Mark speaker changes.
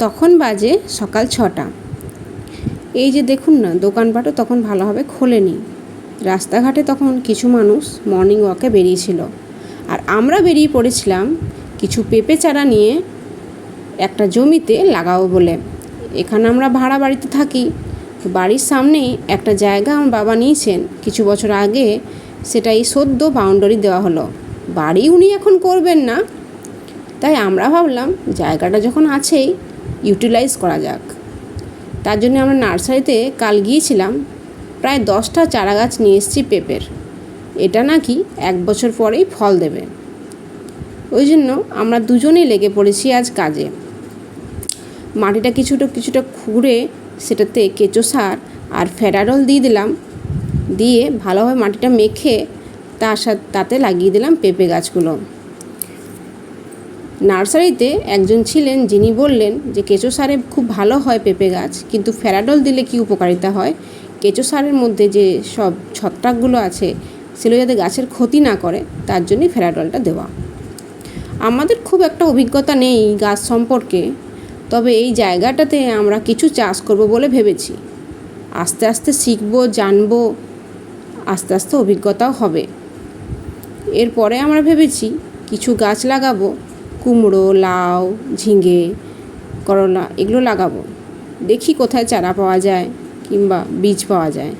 Speaker 1: তখন বাজে সকাল ছটা। এই যে দেখুন না, দোকানপাটও তখন ভালোভাবে খোলেনি। রাস্তাঘাটে তখন কিছু মানুষ মর্নিং ওয়াকে বেরিয়েছিল। আর আমরা বেরিয়ে পড়েছিলাম কিছু পেঁপে চারা নিয়ে একটা জমিতে লাগাবো বলে। এখানে আমরা ভাড়া বাড়িতে থাকি। বাড়ির সামনেই একটা জায়গা আমার বাবা নিয়েছেন কিছু বছর আগে। সেটাই সদ্য বাউন্ডারি দেওয়া হলো। বাড়ি উনি এখন করবেন না। তাই আমরা ভাবলাম, জায়গাটা যখন আছেই ইউটিলাইজ করা যাক। তার জন্য আমরা নার্সারিতে কাল গিয়েছিলাম, প্রায় দশটা চারা গাছ নিয়ে এসেছি পেঁপের। এটা নাকি এক বছর পরেই ফল দেবে। ওই জন্য আমরা দুজনেই লেগে পড়েছি আজ কাজে। মাটিটা কিছুটা কিছুটা খুঁড়ে সেটাতে কেঁচো সার আর ফেরাডল দিয়ে দিলাম। দিয়ে ভালোভাবে মাটিটা মেখে তার সাথে তাতে লাগিয়ে দিলাম পেঁপে গাছগুলো। নার্সারিতে একজন ছিলেন যিনি বললেন যে কেঁচো সারে খুব ভালো হয় পেঁপে গাছ, কিন্তু ফেরাডল দিলে কি উপকারিতা হয়? কেঁচো সারের মধ্যে যে সব ছত্রাকগুলো আছে, সেগুলো যাতে গাছের ক্ষতি না করে, তার জন্যই ফেরাডলটা দেওয়া। আমাদের খুব একটা অভিজ্ঞতা নেই গাছ সম্পর্কে, তবে এই জায়গাটাতে আমরা কিছু চাষ করব বলে ভেবেছি। আস্তে আস্তে শিখব, জানব, আস্তে আস্তে অভিজ্ঞতাও হবে। এরপরে আমরা ভেবেছি কিছু গাছ লাগাবো কুমড়ো, লাউ, ঝিঙে, করলা, এগুলো লাগাবো। দেখি কোথায় চারা পাওয়া যায় কিংবা বীজ পাওয়া যায়।